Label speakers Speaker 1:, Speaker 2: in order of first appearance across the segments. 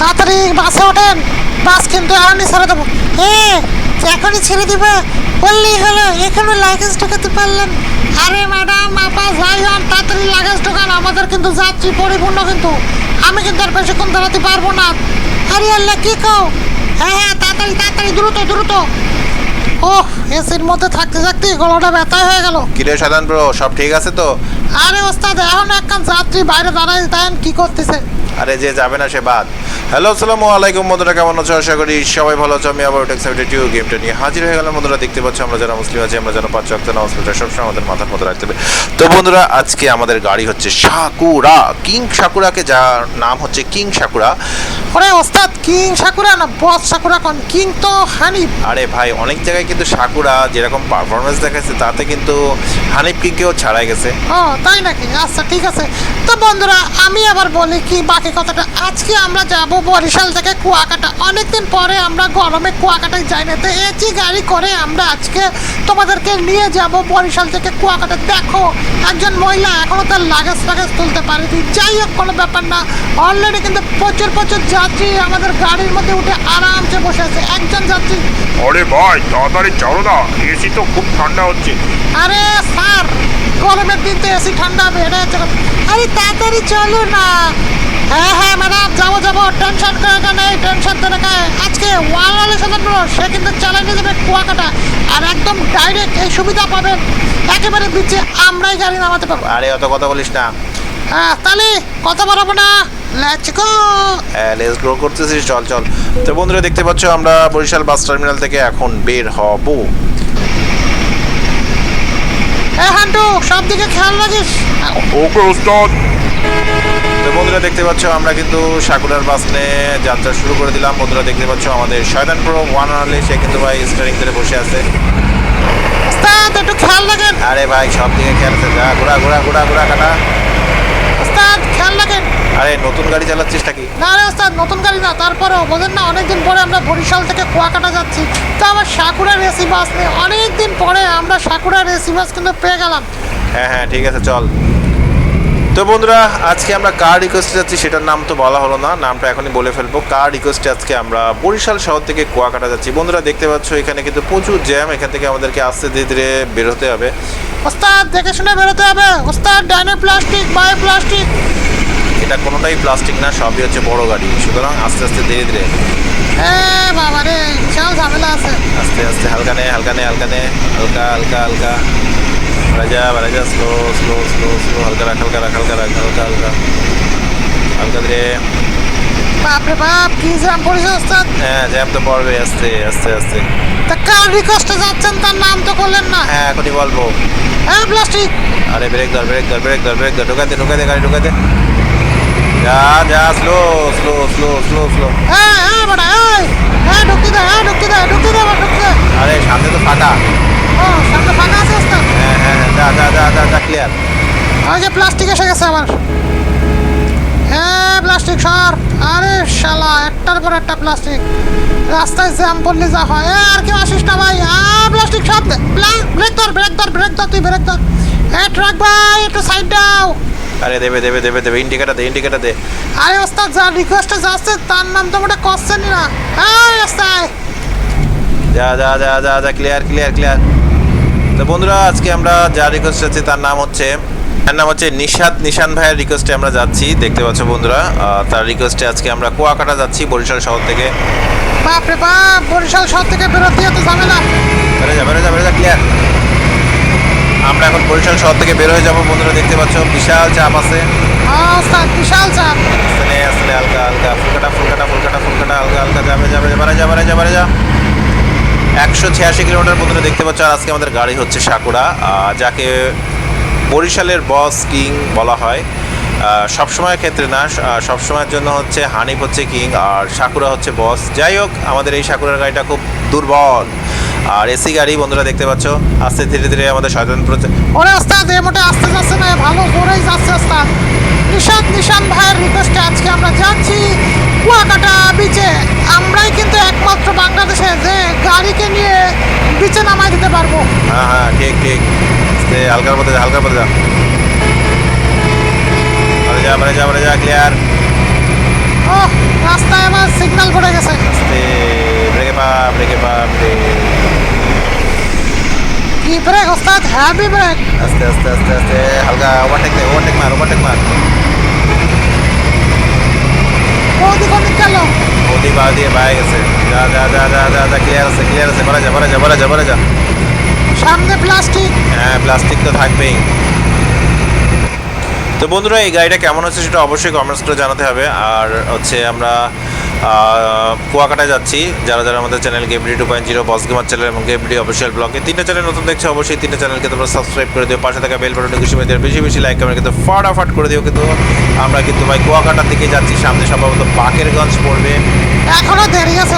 Speaker 1: তাড়াতাড়ি বাসে ওঠেন। বাস কিন্তু এখনই ছেড়ে দেবো। হ্যাঁ এখনই ছেড়ে দিবে। বললেই হলো এখানে লাগেজ ঢোকাতে পারলেন। আরে ম্যাডাম আপা যাই হন তাড়াতাড়ি লাগেজ ঢোকান। আমাদের কিন্তু যাত্রী পরিপূর্ণ কিন্তু। আমি কিন্তু আর বেশিক্ষণ দাঁড়াতে পারব না। আরে আল্লাহ, কি কও? হ্যাঁ হ্যাঁ তাড়াতাড়ি তাড়াতাড়ি, দ্রুত দ্রুত। ওহ এসির মধ্যে থাকতে থাকতে গলাটা ব্যথা হয়ে গেল।
Speaker 2: কিরে সাধারণ ব্রো সব ঠিক আছে তো?
Speaker 1: আরে ওস্তাদ এখন একখান যাত্রী বাইরে দাঁড়াই দেন কি করতেছে?
Speaker 2: আরে যে যাবে না সে বাদ। হ্যালো আসসালামু আলাইকুম বন্ধুরা কেমন আছো? আশা করি সবাই ভালো আছো। আমি আবার টেক্স টিউ গেমটা নিয়ে হাজির হয়ে গেলাম। বন্ধুরা দেখতে পাচ্ছ আমরা যারা মুসলিম আছি আমরা যারা পাঁচ রক্ত নামাজ পড়ি সবসময় আমাদের মাথার মধ্যে রাখতে হবে। তো বন্ধুরা আজকে আমাদের গাড়ি হচ্ছে সাকুরা কিং সাকুরাকে যার নাম হচ্ছে কিং সাকুরা।
Speaker 1: ওরে ওস্তাদ কিং সাকুরা না বস সাকুরা কোন? কিং তো হানিফ।
Speaker 2: আরে ভাই অনেক জায়গায় কিন্তু সাকুরা যেরকম পারফরমেন্স দেখাচ্ছে তাতে কিন্তু হানিফ কিংকেও ছাড়াই গেছে।
Speaker 1: ও তাই নাকি? আচ্ছা ঠিক আছে। তো বন্ধুরা আমি আবার বলি কি বাকি কথাটা। আজকে আমরা যাব বরিশাল থেকে কুয়াকাটা। অনেকদিন পরে আমরা গরমে কুয়াকাটায় যাই না। তো এসি গাড়ি করে আমরা আজকে তোমাদেরকে নিয়ে যাব বরিশাল থেকে কুয়াকাটা। দেখো একজন মহিলা এখনও তার লাগেজ ফাগেজ তুলতে পারেনি। যাই হোক কোনো ব্যাপার না। অলরেডি কিন্তু প্রচুর প্রচুর যাত্রী আমাদের গাড়ির মধ্যে উঠে আরামসে বসে আছে। একজন যাত্রী
Speaker 3: আরে ভাই তাড়াতাড়ি চলো না এসি তো খুব ঠান্ডা হচ্ছে।
Speaker 1: আরে স্যার গরমের দিন তো এসি ঠান্ডা হবে এটা আরে তাড়াতাড়ি চলো না। হ্যাঁ হ্যাঁ ম্যাডাম যাব যাব টেনশন করে নেই টেনশন তো রেখে আজকে ওয়াল সাধারণ সে কিন্তু চালাই নিয়ে যাবে কুয়াকাটা। আর একদম ডাইরেক্ট এই সুবিধা পাবেন একেবারে বিচে আমরাই গাড়ি নামাতে পারব
Speaker 2: আরে অত কথা বলিস না।
Speaker 1: হ্যাঁ তাহলে কথা বাড়াবো না। লেটস গো
Speaker 2: লেস গ্রো করতেছিস চল চল। তো বন্ধুরা দেখতে পাচ্ছ আমরা বরিশাল বাস টার্মিনাল থেকে এখন বের হব।
Speaker 1: হান্টু সব দিকে খেয়াল রাখিস।
Speaker 3: ওকে ওস্তাদ।
Speaker 2: তো বন্ধুরা দেখতে পাচ্ছ আমরা কিন্তু সাকুরার বাস নিয়ে যাত্রা শুরু করে দিলাম। বন্ধুরা দেখতে পাচ্ছ আমাদের শয়তান প্রো ওয়ান আনলে সে কিন্তু ভাই স্টারিং ধরে বসে আছে।
Speaker 1: ওস্তাদ একটু খেয়াল রাখেন।
Speaker 2: আরে ভাই সব দিকে খেয়াল আছে যা ঘোরা ঘোরা ঘোরা ঘোরা কাটা।
Speaker 1: ওস্তাদ
Speaker 2: আরে নতুন গাড়ি চালাচ্ছিস নাকি?
Speaker 1: না রে ওস্তাদ নতুন গাড়ি না তারপরেও বোঝেন না অনেকদিন পরে আমরা বরিশাল থেকে কুয়াকাটা যাচ্ছি। তো আমার সাকুরার এসি বাস নেই অনেকদিন পরে আমরা সাকুরার এসি বাস কিন্তু পেয়ে গেলাম।
Speaker 2: হ্যাঁ হ্যাঁ ঠিক আছে চল। তো বন্ধুরা আজকে আমরা কার রিকোয়েস্টে যাচ্ছি সেটার নাম তো বলা হলো না নামটা এখনই বলে ফেলব। কার রিকোয়েস্টে আজকে আমরা বরিশাল শহর থেকে কুয়াকাটা যাচ্ছি। বন্ধুরা দেখতে পাচ্ছ এখানে কিন্তু প্রচুর জ্যাম এখান থেকে আমাদেরকে আস্তে ধীরে ধীরে বেরোতে হবে।
Speaker 1: ওস্তাদ দেখে শুনে বেরোতে হবে। ওস্তাদ ডাইনে প্লাস্টিক বাই প্লাস্টিক
Speaker 2: এটা কোনোটাই প্লাস্টিক না সবই হচ্ছে বড় গাড়ি। সুতরাং আস্তে আস্তে ধীরে ধীরে।
Speaker 1: এ বাবা রে বিশাল ঝামেলা আছে।
Speaker 2: আস্তে আস্তে হালকা নে হালকা নে হালকা নে হালকা হালকা হালকা। বাড়া যা স্লো স্লো স্লো স্লো হালকা রাখ হালকা রাখ হালকা রাখ হালকা হালকা। হালকা ধীরে।
Speaker 1: বাপরে বাপ কি জ্যাম পড়েছে ওস্তাদ।
Speaker 2: হ্যাঁ জ্যাম তো পড়বে আস্তে আস্তে আস্তে।
Speaker 1: তা কার রিকোয়েস্টে যাচ্ছেন তার নাম তো করলেন না।
Speaker 2: হ্যাঁ এখনই বলব।
Speaker 1: হ্যাঁ প্লাস্টিক
Speaker 2: আরে ব্রেক ধর ব্রেক ধর ব্রেক ধর ব্রেক ধর ঢুকাতে ঢুকাতে গাড়ি ঢুকাতে। যা যা slow slow slow slow slow
Speaker 1: হ্যাঁ হ্যাঁ বড়া এই হ্যাঁ ঢুকি দে হ্যাঁ ঢুকি দে ঢুকি দে এবার দে।
Speaker 2: আরে সামনে তো ফাঁকা।
Speaker 1: ও সামনে ফাঁকা আছে ওস্তাদ
Speaker 2: হ্যাঁ হ্যাঁ হ্যাঁ, যা যা যা যা যা ক্লিয়ার
Speaker 1: ওই যে প্লাস্টিক এসে গেছে আবার। হ্যাঁ প্লাস্টিক সর। আরে শালা একটার পর একটা প্লাস্টিক রাস্তায় জ্যাম পড়লে যা হয়। আর কেউ আসিস না ভাই। প্লাস্টিক সব দে। ব্রেক ধর ব্রেক ধর ব্রেক ধর তুই ব্রেক ধর। এ ট্রাক ভাই একটু সাইড দাও
Speaker 2: আরে দেবে দেবে দেবে দেবে ইন্ডিকেটার দে ইন্ডিকেটার দে।
Speaker 1: আরে ওস্তাদ যা রিকোয়েস্টে যাচ্ছে তার নাম তো মোটা করছেনই না। এই রাস্তায়
Speaker 2: যা যা যা যা যা ক্লিয়ার ক্লিয়ার ক্লিয়ার তো বন্ধুরা আজকে আমরা যা রিকোয়েস্ট আছে তার নাম হচ্ছে তার নাম হচ্ছে নিশাদ নিশান ভাইয়ের রিকোয়েস্টে আমরা যাচ্ছি দেখতে পাচ্ছ বন্ধুরা। তার রিকোয়েস্টে আজকে আমরা কুয়াকাটা যাচ্ছি বরিশাল শহর থেকে।
Speaker 1: বাপরে বাপ বরিশাল শহর থেকে বেরোতে তো ঝামেলা।
Speaker 2: বেরো যা বেরো যা বেরো যা ক্লিয়ার আমরা এখন বরিশাল শহর থেকে বের হয়ে যাব। বন্ধুরা দেখতে পাচ্ছ বিশাল চাপ আছে।
Speaker 1: বিশাল চাপ।
Speaker 2: আসলে আসলে হালকা হালকা ফুলকাটা ফুলকাটা ফুলকাটা ফুলকাটা হালকা হালকা যাবে যাবে যাবে যা বারে যা একশো ছিয়াশি কিলোমিটার বন্ধুরা দেখতে পাচ্ছ আর আজকে আমাদের গাড়ি হচ্ছে সাকুরা যাকে বরিশালের বস কিং বলা হয়। সবসময়ের ক্ষেত্রে না সবসময়ের জন্য হচ্ছে হানিফ হচ্ছে কিং আর সাকুরা হচ্ছে বস। যাই হোক আমাদের এই সাকুরার গাড়িটা খুব দুর্বল। আর এসি গাড়ি বন্ধুরা দেখতে পাচ্ছ আস্তে ধীরে ধীরে আমাদের শয়তানপুর
Speaker 1: ওরে আস্তে এ মোটে আস্তে যাচ্ছে না ভালো জোরেই যাচ্ছে আস্তে নিশান নিশান ভাইয়ের রিকোয়েস্টে আজকে আমরা যাচ্ছি কুয়াকাটা বিচে আমরাই কিন্তু একমাত্র বাংলাদেশে যে গাড়িকে নিয়ে বিচে নামাই দিতে পারব।
Speaker 2: হ্যাঁ হ্যাঁ ঠিক ঠিক। হালকার পথে যা হালকার পথে যা। যা আরে যা আরে যা ক্লিয়ার
Speaker 1: ও রাস্তায় আমার সিগন্যাল পড়ে গেছে। আস্তে ব্রেকে পা ব্রেকে পা ব্রেক
Speaker 2: আস্তে আস্তে আস্তে আস্তে হালকা ওভারটেক দে ওভারটেক মার ওভারটেক মার।
Speaker 1: ওদিক ওদিক গেল
Speaker 2: ওদি বা দিয়ে বাইরে গেছে। যা যা যা যা যা যা ক্লিয়ার আছে ক্লিয়ার আছে বলা যা বলা যা বলা যা বলা যা।
Speaker 1: সামনে প্লাস্টিক
Speaker 2: হ্যাঁ প্লাস্টিক তো থাকবেই। তো বন্ধুরা এই গাড়িটা কেমন হচ্ছে সেটা অবশ্যই কমেন্টস করে জানাতে হবে। আর হচ্ছে আমরা কুয়াকাটায় যাচ্ছি। যারা যারা আমাদের channel গেমডি two point zero boss gamer channel এবং গেমডি অফিসিয়াল ব্লগে তিনটা চ্যানেল নতুন দেখছে অবশ্যই তিনটা চ্যানেলকে তোমরা সাবস্ক্রাইব করে দিও। পাশে থাকা বেল বাটনটি খুশি মেয়েদের বেশি বেশি লাইক কমেন্ট কিন্তু ফটাফট করে দিও কিন্তু। আমরা কিন্তু ভাই কুয়াকাটার দিকে যাচ্ছি সামনে সম্ভবত বাকেরগঞ্জ পড়বে।
Speaker 1: এখনও দেরি আছে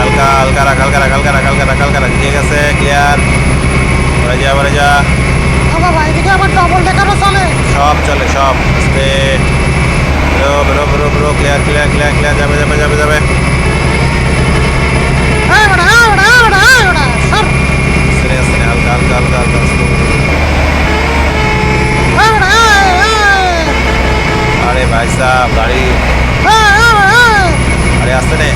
Speaker 2: হালকা হালকা রাখ হালকা রাখ হালকা রাখ হালকা রাখ হালকা রাখ ঠিক আছে ক্লিয়ার বলে যা বলে যা।
Speaker 1: আবার ডবল ডেকারও চলে।
Speaker 2: সব চলে সব আস্তে পুরো ক্লিয়ার ক্লিয়ার ক্লিয়ার ক্লিয়ার যাবে যাবে যাবে যাবে। আরে ভাই সাহেব গাড়ি। আরে আসতে নে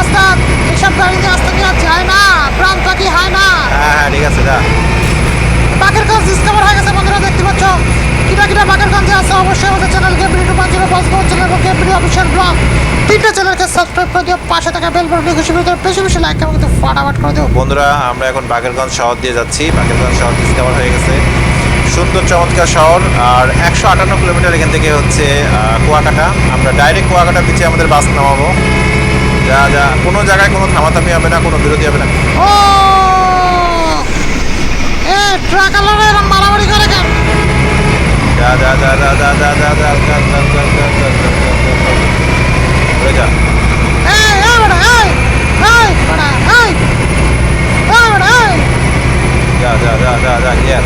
Speaker 1: ওস্তাদ এসব গাড়িতে আসতে নেওয়া যায় না প্রাণ থাকি হয় না।
Speaker 2: হ্যাঁ হ্যাঁ ঠিক আছে যা।
Speaker 1: বাঘের কাজ ডিসকভার হয়ে গেছে বন্ধুরা দেখতে পাচ্ছ? কিটা বাকের কাজে আছে অবশ্যই আমাদের চ্যানেল গেম ভিডিও পাঁচ জিরো পাঁচ পাঁচ চ্যানেল এবং ভিডিও অফিসিয়াল ব্লগ তিনটে চ্যানেলকে সাবস্ক্রাইব করে দিও পাশে থাকা বেল বাটনটি খুশি ভিতরে বেশি বেশি লাইক এবং ফটাফট করে দিও।
Speaker 2: বন্ধুরা আমরা এখন বাকেরগঞ্জ শহর দিয়ে যাচ্ছি। বাকেরগঞ্জ শহর ডিসকভার হয়ে গেছে। সুন্দর চমৎকার শহর। আর একশো আটান্ন কিলোমিটার এখান থেকে হচ্ছে কুয়াকাটা। আমরা ডাইরেক্ট কুয়াকাটার পিছিয়ে আমাদের বাস নামাবো। যা যা কোনো জায়গায় কোনো থামাথামি হবে না কোনো বিরতি হবে না।
Speaker 1: ও! এ ট্রাক আলারা এরকম মারামারি করে
Speaker 2: যা যা যা যা যা যা যা যা যা
Speaker 1: বড়া এই
Speaker 2: যা যা যা যা যা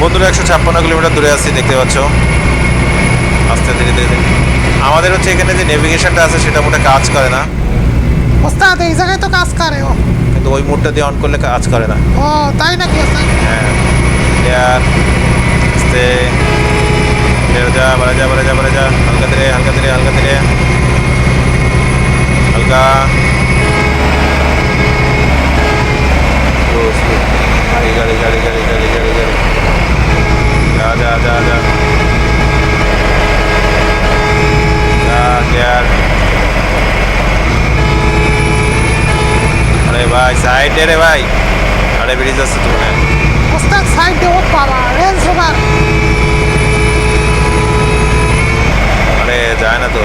Speaker 2: বন্ধুরা একশো ছাপ্পান্ন কিলোমিটার দূরে আছি দেখতে পাচ্ছ। আস্তে ধীরে ধীরে। আমাদের হচ্ছে এখানে যে নেভিগেশনটা আছে সেটা মোটে কাজ করে না।
Speaker 1: ওস্তাদ এই জায়গায় তো কাজ করে ও।
Speaker 2: কিন্তু ওই মুডটা দিয়ে অন করলে কাজ করে না।
Speaker 1: ও তাই নাকি
Speaker 2: হ্যাঁ। यार। हँसते इधर जा, बड़ा जा बड़ा जा बड़ा जा। हल्का तेरे हल्का तेरे हल्का तेरे। हल्का। जा जा जा जा। यार। अरे भाई, साइड दे रे भाई। अरे ब्रिज तू है
Speaker 1: ওস্তাদ সাইড ও বাবা রেঞ্জ রোভার
Speaker 2: আরে যায় না তো।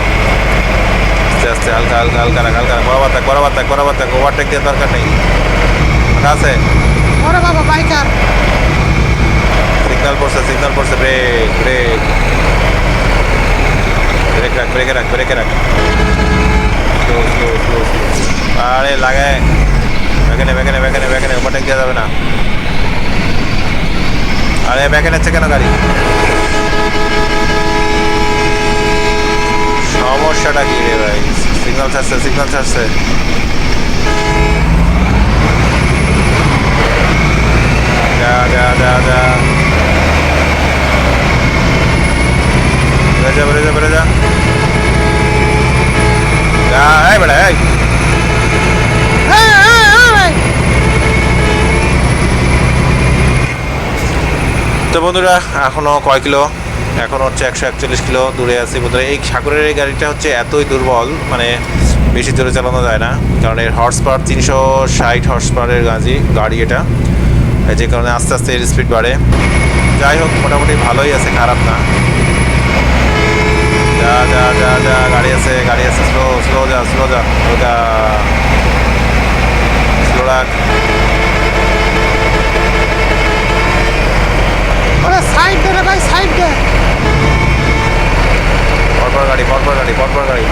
Speaker 2: আস্তে আস্তে হালকা হালকা হালকা রাখ হালকা রাখ। বরাবর থাক বরাবর থাক বরাবর থাক। ওভারটেক দেওয়ার দরকার নেই। আছে।
Speaker 1: ওরে বাবা বাইকার।
Speaker 2: সিগন্যাল পড়ছে সিগন্যাল পড়ছে। ব্রেক ব্রেক ব্রেক রাখ ব্রেকে রাখ ব্রেকে রাখ। স্লো স্লো স্লো আরে লাগায় ব্যাকেনে ব্যাকেনে ব্যাকেনে ব্যাকেনে ওভারটেক দেওয়া যাবে না। আরে ব্যাকেনে হচ্ছে কেন গাড়ি? সমস্যাটা কি রে ভাই? সিগন্যাল ছাড়ছে সিগন্যাল ছাড়ছে। যা যা যা যা। বেড়ে যা বেড়ে যা বেড়ে যা। যা, এই বেড়া এই
Speaker 1: এই এই
Speaker 2: তো বন্ধুরা, এখনও কয় কিলো? এখন হচ্ছে একশো একচল্লিশ কিলো দূরে আছি। বন্ধুরা, এই সাগরের এই গাড়িটা হচ্ছে এতই দুর্বল মানে বেশি জোরে চালানো যায় না। কারণ এর হর্স পাওয়ার তিনশো ষাট হর্স পাওয়ারের গাড়ি গাড়ি এটা। যে কারণে আস্তে আস্তে এর স্পিড বাড়ে। যাই হোক, মোটামুটি ভালোই আছে, খারাপ না। যা যা যা যা, গাড়ি আছে গাড়ি আছে স্লো স্লো যা স্লো যা ওটা স্লো রাখ
Speaker 1: ওরে সাইড দে রে ভাই সাইড দে
Speaker 2: পরপর গাড়ি পরপর গাড়ি পরপর গাড়ি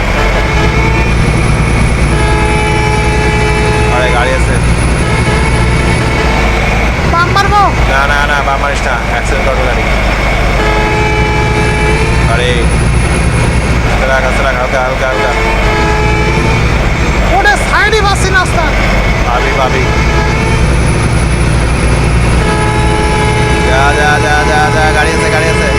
Speaker 2: আরে গাড়ি আছে
Speaker 1: বাম মারবো
Speaker 2: না না না বা মারিস না অ্যাক্সিডেন্ট করবে গাড়ি আরে আস্তে রাখ আস্তে রাখ হালকা হালকা হালকা
Speaker 1: ওরে সাইডই বাসি না ওস্তাদ
Speaker 2: পাবি পাবি যা যা যা যা যা গাড়ি আছে গাড়ি আছে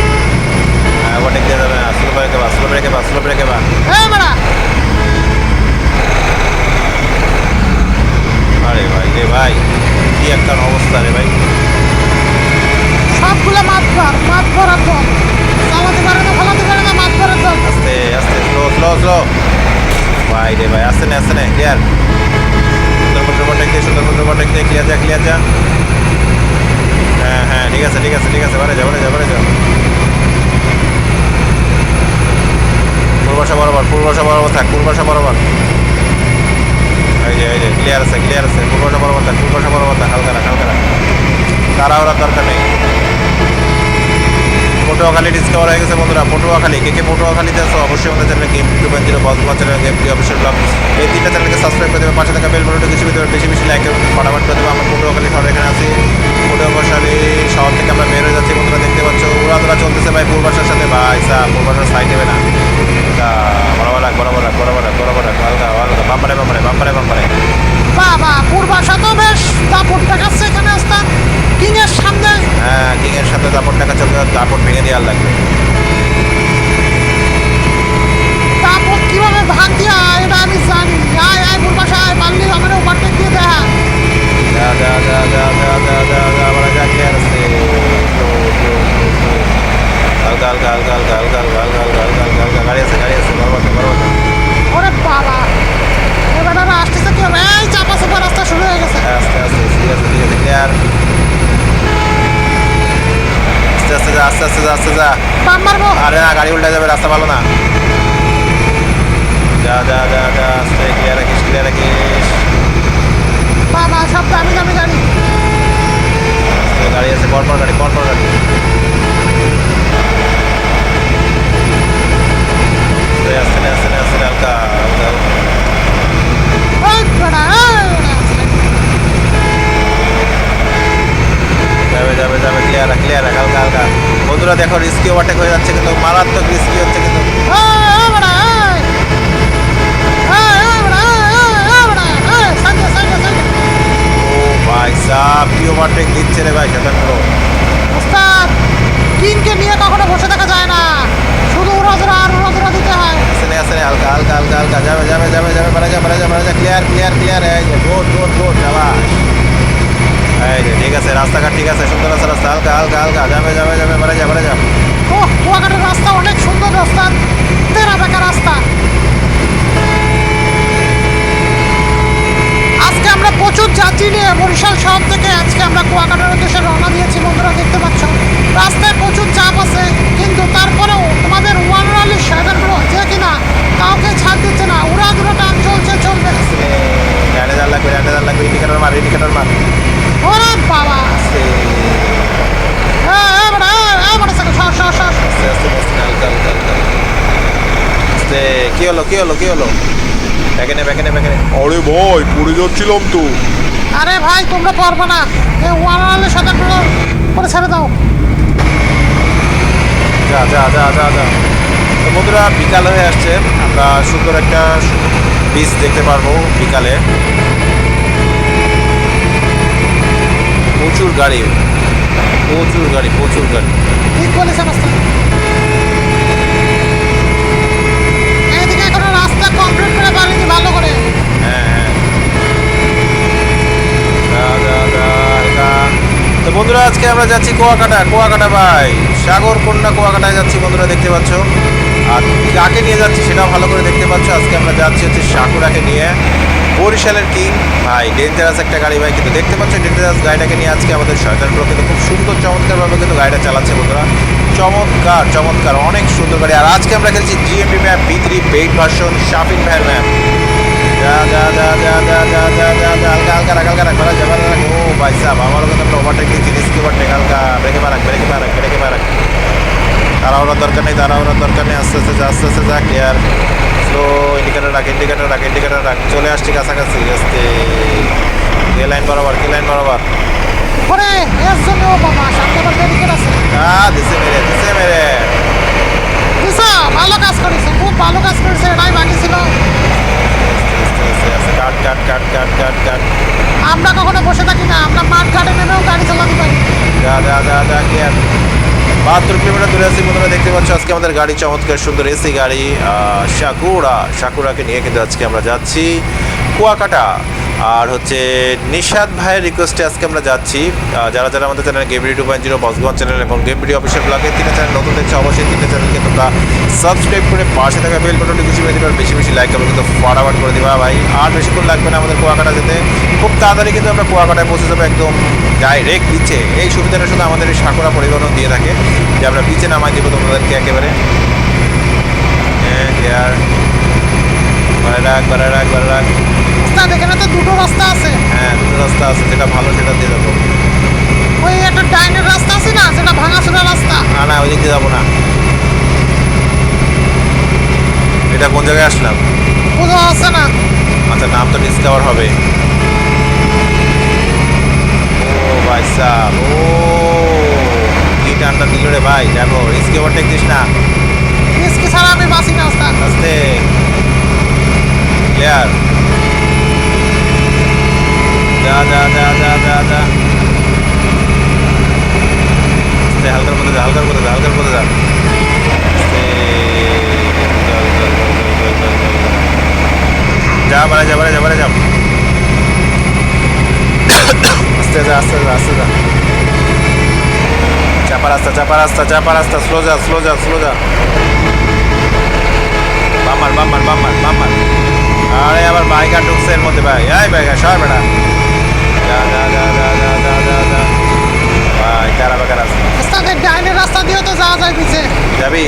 Speaker 2: ক্লিয়ার। সুন্দরবন ওভারটেক দিয়ে সুন্দরবন ওভারটেক দিয়ে ক্লিয়ার যা ক্লিয়ার যা। হ্যাঁ হ্যাঁ ঠিক আছে ঠিক আছে ঠিক আছে, বারে যা বারে যা বারে যা পূর্বাশা বরাবর পূর্বাশা বরাবর থাক পূর্বাশা বরাবর। এই যে এই যে, ক্লিয়ার আছে ক্লিয়ার আছে পূর্বাশা বরাবর থাক পূর্বাশা বরাবর থাক, হালকা রাখ হালকা রাখ। ওরা দরকার নেই। পটুয়াখালী ডিসকভার হয়ে গেছে বন্ধুরা। পটুয়াখালী, কে কে পটুয়াখালীতে আসো অবশ্যই আমাদের channel game two point zero boss channel game two অবশ্যই ব্লগ এই তিনটা চ্যানেলকে সাবস্ক্রাইব করে দেবে, পাশে থাকা বেল বটনটা কিছু ভিতরে বেশি বেশি লাইক এবং ফটাফট করে দেবে। আমরা পটুয়াখালী শহর এখানে আছি। পটুয়াখালী শহর থেকে আমরা বের হয়ে যাচ্ছি বন্ধুরা, দেখতে পাচ্ছ। উড়াদোড়া চলতেছে ভাই, পূর্বাশার সাথে। ভাই সাহ পূর্বাশার
Speaker 1: মারবো?
Speaker 2: আরে না গাড়ি উল্টে যাবে রাস্তা ভালো না। যা যা যা যা আস্তে ক্লিয়ার রাখিস ক্লিয়ার রাখিস।
Speaker 1: বাবা সব দামি দামি গাড়ি
Speaker 2: গাড়ি আছে পরপর গাড়ি পরপর গাড়ি। আস্তে আস্তে আস্তে হালকা। যাবে যাবে যাবে ক্লিয়ার ক্লিয়ার হালকা হালকা। বন্ধুরা দেখো রিস্কি ওভারটেক হয়ে যাচ্ছে কিন্তু মারাত্মক রিস্কি হচ্ছে কিন্তু। ভাই সাহ কি ওভারটেক দিচ্ছে রে ভাই শতান প্রো
Speaker 1: ওস্তাদ কিংকে নিয়ে কখনো বসে থাকা যায় না। শুধু উড়াধুরা আর উড়াধুরা দিতে হয়।
Speaker 2: আসলে আসলে হালকা হালকা হালকা হালকা যাবে যাবে যাবে যাবে বাড়া যা বাড়া যা বাড়া যা clear clear clear good good good যাবাস এই যে ঠিক আছে রাস্তাঘাট ঠিক আছে সুন্দর আছে রাস্তা হালকা হালকা হালকা যাবে যাবে যাবে বাড়া যা বাড়া যা।
Speaker 1: ও কুয়াকাটার রাস্তা অনেক সুন্দর রাস্তা তেরা বেকা রাস্তা। আজকে আমরা প্রচুর যাত্রী নিয়ে বরিশাল শহর থেকে আজকে আমরা কুয়াকাটার উদ্দেশ্যে রওনা দিয়েছি বন্ধুরা দেখতে পাচ্ছ। রাস্তায় প্রচুর চাপ আছে কিন্তু তারপরেও তোমাদের ওয়ান রালি সাইডারগুলো যে কিনা কাউকে ছাড় দিচ্ছে না। উড়া দুটো টান চলছে চলবে।
Speaker 2: লাগবে লাগবে ইন্ডিকেটর মার ইন্ডিকেটর মার।
Speaker 1: ওরে বাবা হ্যাঁ
Speaker 2: কি হলো কি হলো কি হলো ব্যাকে নে ব্যাকে নে ব্যাকে নে
Speaker 3: আরে ভাই পড়ে যাচ্ছিলাম তো।
Speaker 1: আরে ভাই তোমরা পারবে না। এই ওয়ারালের সাথে করে ছেড়ে দাও।
Speaker 2: যা যা যা যা যা। তো বন্ধুরা বিকাল হয়ে আসছে। আমরা সুন্দর একটা বীজ দেখতে পারব বিকালে। প্রচুর গাড়ি। প্রচুর গাড়ি প্রচুর গাড়ি।
Speaker 1: ঠিক বলেছেন এখনও রাস্তা কমপ্লিট করে পারিনি ভালো করে।
Speaker 2: হ্যাঁ হ্যাঁ। তো বন্ধুরা আজকে আমরা যাচ্ছি কুয়াকাটা কুয়াকাটা ভাই সাগর কন্যা কুয়াকাটায় যাচ্ছি বন্ধুরা দেখতে পাচ্ছ? আর কাকে নিয়ে যাচ্ছি সেটাও ভালো করে দেখতে পাচ্ছ। আজকে আমরা যাচ্ছি হচ্ছে সাকুরাকে নিয়ে। বরিশালের কিং। ভাই ডেঞ্জারাস একটা গাড়ি ভাই, কিন্তু দেখতে পাচ্ছেন ডেঞ্জারাস গাড়িটাকে নিয়ে আজকে আমাদের শয়তান ব্রো কিন্তু খুব সুন্দর, চমৎকারভাবে কিন্তু গাড়িটা চালাচ্ছে বন্ধুরা। চমৎকার চমৎকার, অনেক সুন্দর গাড়ি। আর আজকে আমরা খেলছি GMP map B three paid version Shafin ভাইয়ের ম্যাপ যা যা যা যা যা যা যা যা যা, হালকা হালকা হালকা ও ভাই হালকা মারাক তাড়াহুড়ার দরকার নেই তারা ওরা দরকার নেই, আস্তে আস্তে আস্তে আস্তে যাক ক্লিয়ার স্লো ইন্ডিকেটার রাখ ইন্ডিকেটার রাখ ইন্ডিকেটার রাখ। চলে আসছি কাছাকাছি আস্তে কে লাইন বরাবর কে লাইন বরাবর?
Speaker 1: এর জন্য ও বাবা সামনে আবার ব্যারিকেড আছে।
Speaker 2: আ দিছে মেরে দিছে মেরে।
Speaker 1: ভালো কাজ করেছে খুব ভালো কাজ করেছে এটাই
Speaker 2: কাট কাট কাট কাট কাট কাট।
Speaker 1: আমরা কখনো বসে থাকি না আমরা মাঠ ঘাটে নেমেও গাড়ি চালাতে পারি।
Speaker 2: যা যা যা যা ক্লিয়ার বাহাত্তর কিলোমিটার দূরে আছি বন্ধুরা, দেখতে পাচ্ছ আজকে আমাদের গাড়ি, চমৎকার সুন্দর এসি গাড়ি সাকুরা, সাকুরাকে নিয়ে কিন্তু আজকে আমরা যাচ্ছি। কুয়াকাটা। আর হচ্ছে নিশাদ ভাইয়ের রিকোয়েস্টে আজকে আমরা যাচ্ছি। যারা যারা আমাদের channel game video point zero বসগঞ্জ channel এবং গেম ভিডিও অফিসিয়াল ব্লগে তিনটা চ্যানেল নতুন দেখছে অবশ্যই তিনটা চ্যানেলকে তোমরা সাবস্ক্রাইব করে পাশে থাকা বেল বাটনটি খুশি করে দিবা বেশি বেশি লাইক করবে কিন্তু ফটাফট করে দিবা ভাই। আর বেশিক্ষণ লাগবে না আমাদের কুয়াকাটা যেতে। খুব তাড়াতাড়ি কিন্তু আমরা কুয়াকাটায় পৌঁছে যাব একদম ডাইরেক্ট বিচে এই সুবিধাটা শুধু আমাদের এই সাঁকড়া পরিবহন দিয়ে থাকে যে আমরা বিচে নামাই দেবো তোমাদেরকে একেবারে। হ্যাঁ বারে রাখ বারে রাখ বারে রাখ
Speaker 1: ওস্তাদ এখানে তো দুটো রাস্তা আছে।
Speaker 2: হ্যাঁ দুটো রাস্তা আছে যেটা ভালো সেটা দিয়ে যাব
Speaker 1: ওই একটা ডাইনের রাস্তা আছে না যেটা ভাঙাচোরা রাস্তা?
Speaker 2: না না ওই দিক যাব না। এটা কোন জায়গায় আসলাম?
Speaker 1: বোঝা যাচ্ছে না।
Speaker 2: আচ্ছা নাম তো ডিসকভার হবে। ও ভাই সাহ ও কি টানটা দিল রে ভাই দেখো রিস্ক ওভারটেক দিস না।
Speaker 1: রিস্কি ছাড়া আমি বাঁচি না ওস্তাদ।
Speaker 2: আস্তে। ক্লিয়ার যা যা যা যা যা যা। হালকার মধ্যে যা, হালকার মধ্যে যা, হালকার মধ্যে যা। যা বারে যা বারে যা বারে যা। আস্তে যা আস্তে যা আস্তে যা। চাপা রাস্তা চাপা রাস্তা চাপা রাস্তা, স্লো যা স্লো যা স্লো যা। বাম্মার বাম্মার বাম্মার বাম্মার। আরে, আবার বাইক আর ঢুকছে এর মধ্যে, ভাই। এই বাইক সর বেটা।
Speaker 1: ওস্তাদ ডাইনের রাস্তা দিয়েও তো যাওয়া যায় পিছে।
Speaker 2: যাবি?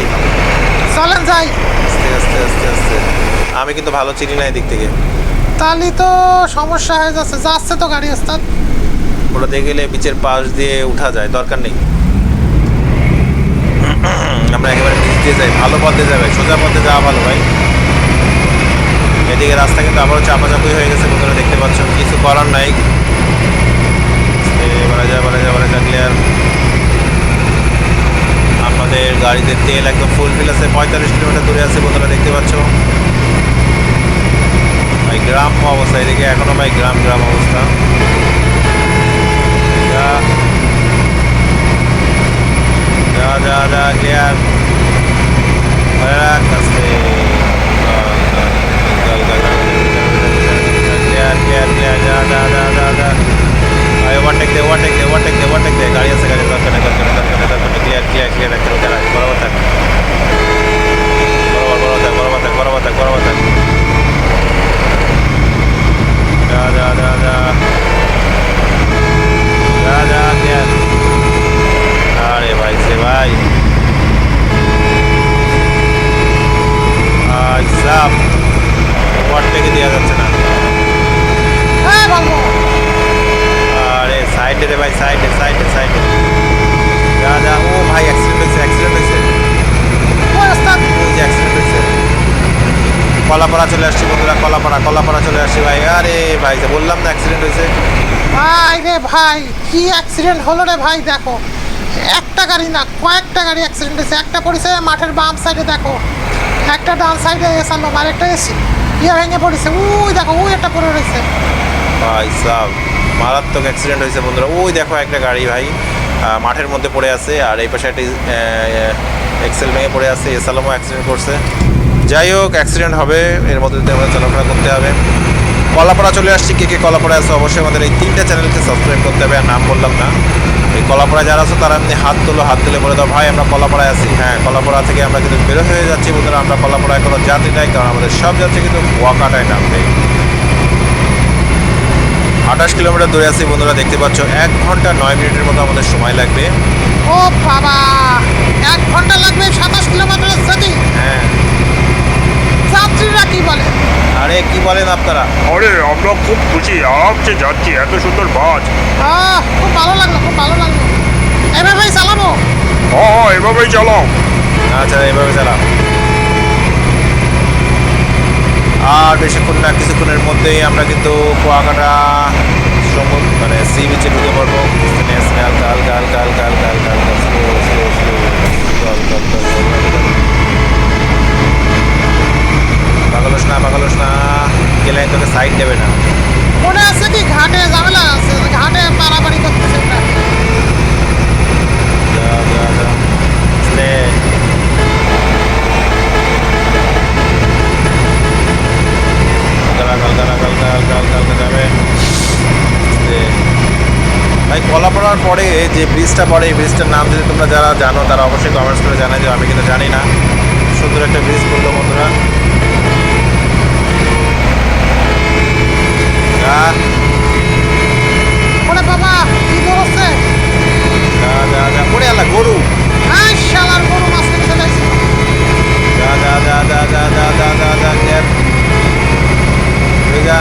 Speaker 1: চলেন যাই।
Speaker 2: আস্তে আস্তে আস্তে আস্তে। আমি কিন্তু ভালো চিনি না এদিক থেকে।
Speaker 1: তাহলে তো সমস্যা হয়ে যাচ্ছে। যাচ্ছে তো গাড়ি ওস্তাদ।
Speaker 2: ওটাতে গেলে বিচের পাশ দিয়ে উঠা যায় দরকার নেই। আমরা একেবারে নিচ দিয়ে যাই। ভালো পথে যাবে সোজা পথে যাওয়া ভালো ভাই। এদিকে রাস্তা কিন্তু আবারও চাপাচাপি হয়ে গেছে বন্ধুরা দেখতে পাচ্ছ। কিছু করার নাই। এবারে যা এবারে যা এবারে যা ক্লিয়ার আমাদের গাড়িতে তেল একদম ফুল ফিল আছে, পঁয়তাল্লিশ কিলোমিটার দূরে আছে বন্ধুরা, দেখতে পাচ্ছ? ভাই, গ্রাম অবস্থা, এদিকে এখনও ভাই গ্রাম গ্রাম অবস্থা। যা যা যা ক্লিয়ার ধরে রাখ আস্তে ক্লিয়ার ক্লিয়ার ক্লিয়ার যা যা যা যা যা ভাই ওভারটেক দে ওভারটেক দে ওভারটেক দে ওভারটেক দে গাড়ি আছে গাড়ি দরকার নেই দরকার নেই দরকার নেই দরকার নেই ক্লিয়ার ক্লিয়ার ক্লিয়ার রাখতে হবে রাখ বরাবর থাক বরাবর বরাবর থাক বরাবর থাক বরাবর থাক বরাবর থাক যা যা যা যা যা যা ক্লিয়ার আরে ভাই সে ভাই ভাই সাপ ওভারটেকে দেওয়া যাচ্ছে না
Speaker 1: হ্যাঁ বলব
Speaker 2: আরে সাইডে রে ভাই সাইডে সাইডে সাইডে যা যা ও ভাই অ্যাক্সিডেন্ট হয়েছে অ্যাক্সিডেন্ট হয়েছে
Speaker 1: ওই ওস্তাদ
Speaker 2: ওই যে অ্যাক্সিডেন্ট হয়েছে কলাপাড়া চলে আসছি বন্ধুরা কলাপাড়া কলাপাড়া চলে আসছি ভাই আরে ভাই বললাম না অ্যাক্সিডেন্ট হয়েছে।
Speaker 1: ভাই রে ভাই কি অ্যাক্সিডেন্ট হলো রে ভাই দেখো। একটা গাড়ি না কয়েকটা গাড়ি অ্যাক্সিডেন্ট হয়েছে। একটা পড়েছে মাঠের বাম সাইডে দেখো। একটা ডান সাইডে এসালো আর একটা এসি। ইয়ে ভেঙে পড়েছে। ওই দেখো ওই একটা পড়ে রয়েছে।
Speaker 2: ভাই সাব মারাত্মক অ্যাক্সিডেন্ট হয়েছে বন্ধুরা। ওই দেখো একটা গাড়ি ভাই মাঠের মধ্যে পড়ে আছে আর এই পাশে একটা এক্সেল ভেঙে পড়ে আছে। এসালামও অ্যাক্সিডেন্ট করছে। যাই হোক অ্যাক্সিডেন্ট হবে। এর মধ্যে দিয়ে আমাদের চলাফেরা করতে হবে। কলাপাড়া চলে আসছি কে কে কলাপাড়া আছে অবশ্যই আমাদের এই তিনটা চ্যানেলকে সাবস্ক্রাইব করতে হবে আর নাম বললাম না। এই কলাপাড়া যারা আছো তারা এমনি হাত তোলো হাত তুলে বলে দাও ভাই আমরা কলাপাড়ায় আছি। হ্যাঁ কলাপাড়া থেকে আমরা কিন্তু বেরো হয়ে যাচ্ছি বন্ধুরা আমরা কলাপাড়ায় কোনো যাত্রী নাই কারণ আমাদের সব যাত্রী কিন্তু ওয়াকাটায় নামবে। আঠাশ কিলোমিটার দূরে আছি বন্ধুরা দেখতে পাচ্ছ এক ঘণ্টা নয় মিনিটের মতো আমাদের সময় লাগবে।
Speaker 1: ও বাবা এক ঘণ্টা লাগবে সাতাশ কিলোমিটার যেতে
Speaker 2: হ্যাঁ।
Speaker 1: যাত্রীরা কি বলে?
Speaker 2: আরে কি বলেন আপনারা?
Speaker 3: আরে আমরা খুব খুশি। আরামসে যাচ্ছি এত সুন্দর বাস
Speaker 1: আহ খুব ভালো লাগল খুব ভালো লাগল। এভাবেই চালাবো?
Speaker 3: হ্যাঁ হ্যাঁ এভাবেই চালাও।
Speaker 2: আচ্ছা এভাবে চালাম আর বেশিক্ষণ না কিছুক্ষণের মধ্যেই আমরা কিন্তু কুয়াকাটা সমুদ্র মানে সি বিচে ঢুকে পড়ব। আস্তে আস্তে হালকা হালকা হালকা হালকা হালকা হালকা হালকা স্লো স্লো পাগলস না পাগলস না গেলে তোকে সাইড দেবে না।
Speaker 1: মনে আছে কি? ঘাটে ঝামেলা আছে ঘাটে মারামারি করতেছে
Speaker 2: ভাই কলাপড়ার পরে যে ব্রিজটা পড়ে এই ব্রিজটার নাম যদি তোমরা যারা জানো তারা অবশ্যই কমেন্টস করে জানাই যে আমি কিন্তু জানি না। সুন্দর একটা ব্রিজ করল বন্ধুরা। আর
Speaker 1: ওরে বাবা কি ধরছে
Speaker 2: যা যা যা পড়ে আল্লাহ গরু
Speaker 1: আই শালার গরু মাঝখানে চলে আসছে
Speaker 2: যা যা যা যা যা যা যা যা যা ক্যাপ যা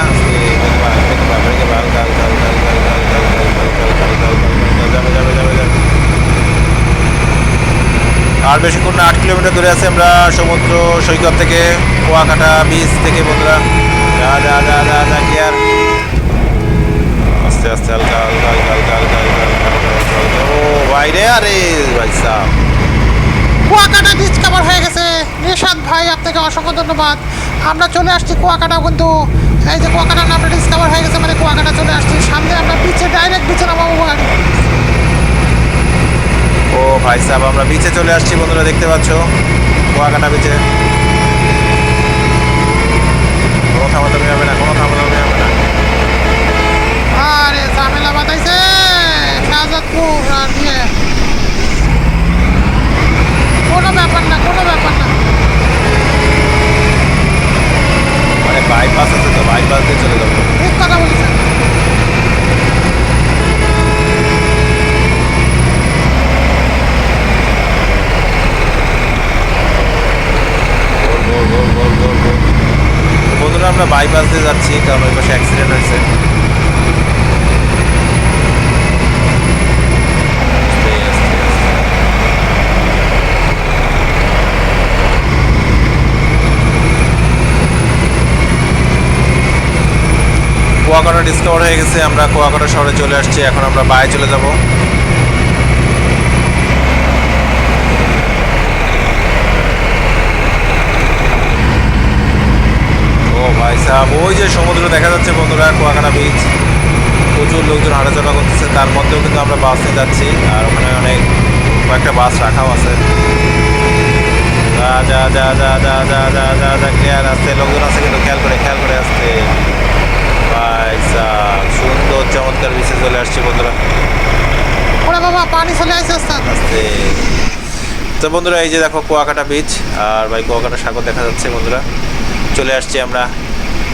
Speaker 2: আর বেশিক্ষণ আট কিলোমিটার দূরে আছে আমরা সমুদ্র সৈকত থেকে কুয়াকাটা বিচ থেকে বন্ধুরা যা যা যা যা যা আস্তে হালকা হালকা হালকা হালকা হালকা হালকা ও ভাইরে আরে ভাই সাহ
Speaker 1: কুয়াকাটা বিচ কাভার হয়ে গেছে নিশাদ ভাই আপনাকে অসংখ্য ধন্যবাদ আমরা চলে আসছি কুয়াকাটা কিন্তু এই যে কুয়াকাটা নামটা ডিসকভার হয়ে গেছে মানে কুয়াকাটা চলে আসছি সামনে আমরা বিচে ডাইরেক্ট বিচে নামাবো গাড়ি
Speaker 2: ও ভাই সাহেব আমরা বিচে চলে আসছি বন্ধুরা দেখতে পাচ্ছ কুয়াকাটা বিচে কুয়াকাটা ডিসকভার হয়ে গেছে আমরা কুয়াকাটা শহরে চলে আসছি এখন আমরা বায়ে চলে যাব ও ভাই সাহেব ওই যে সমুদ্র দেখা যাচ্ছে বন্ধুরা কুয়াকাটা বিচ প্রচুর লোকজন হাঁটাচলা করতেছে তার মধ্যেও কিন্তু আমরা বাস যাচ্ছি আর ওখানে অনেক কয়েকটা বাস রাখাও আছে যা যা যা যা যা যা যা যা যা ক্লিয়ার আসতে লোকজন আছে কিন্তু খেয়াল করে খেয়াল করে আসতে সাহেব সুন্দর চমৎকার বিচে চলে আসছি বন্ধুরা।
Speaker 1: ওরে বাবা পানি চলে আসছে।
Speaker 2: আসতে তো বন্ধুরা এই যে দেখো কুয়াকাটা বিচ আর ভাই কুয়াকাটা সাগর দেখা যাচ্ছে বন্ধুরা। চলে আসছি আমরা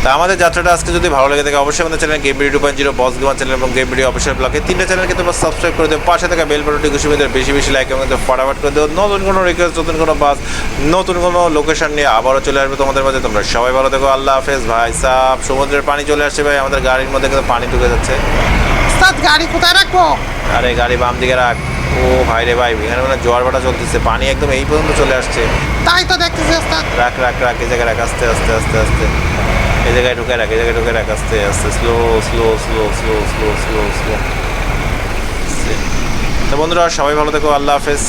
Speaker 2: তা আমাদের যাত্রাটা আজকে যদি ভালো লেগে থাকে অবশ্যই আমাদের channel game video two point zero boss gamer channel এবং গেম ভিডিও অফিসিয়াল ব্লগে তিনটা চ্যানেলকে তোমরা সাবস্ক্রাইব করে দেবো। পাশে থাকা বেল বাটনটি খুশি মেয়েদের বেশি বেশি লাইক এবং ফটাফট করে দেবো। নতুন কোনো রিকোয়েস্ট নতুন কোনো বাস নতুন কোনো লোকেশন নিয়ে আবারও চলে আসবে তোমাদের মাঝে। তোমরা সবাই ভালো থেকো আল্লাহ হাফেজ। ভাই সাহ সমুদ্রের পানি চলে আসছে ভাই আমাদের গাড়ির মধ্যে কিন্তু পানি ঢুকে যাচ্ছে।
Speaker 1: গাড়ি কোথায় রাখব?
Speaker 2: আরে গাড়ি বাম দিকে রাখ। ও ভাই রে ভাই এখানে মানে জোয়ার ভাটা চলতেছে পানি একদম এই পর্যন্ত চলে আসছে।
Speaker 1: তাই তো দেখতেছি
Speaker 2: রাখ রাখ রাখ এই জায়গায় রাখ আস্তে আস্তে আস্তে আস্তে। এই জায়গায় ঢুকে রাখ, এই জায়গায় ঢুকে রাখ, আস্তে আস্তে slow slow slow slow slow slow slow তো বন্ধুরা, সবাই ভালো থেকো, আল্লাহ হাফেজ।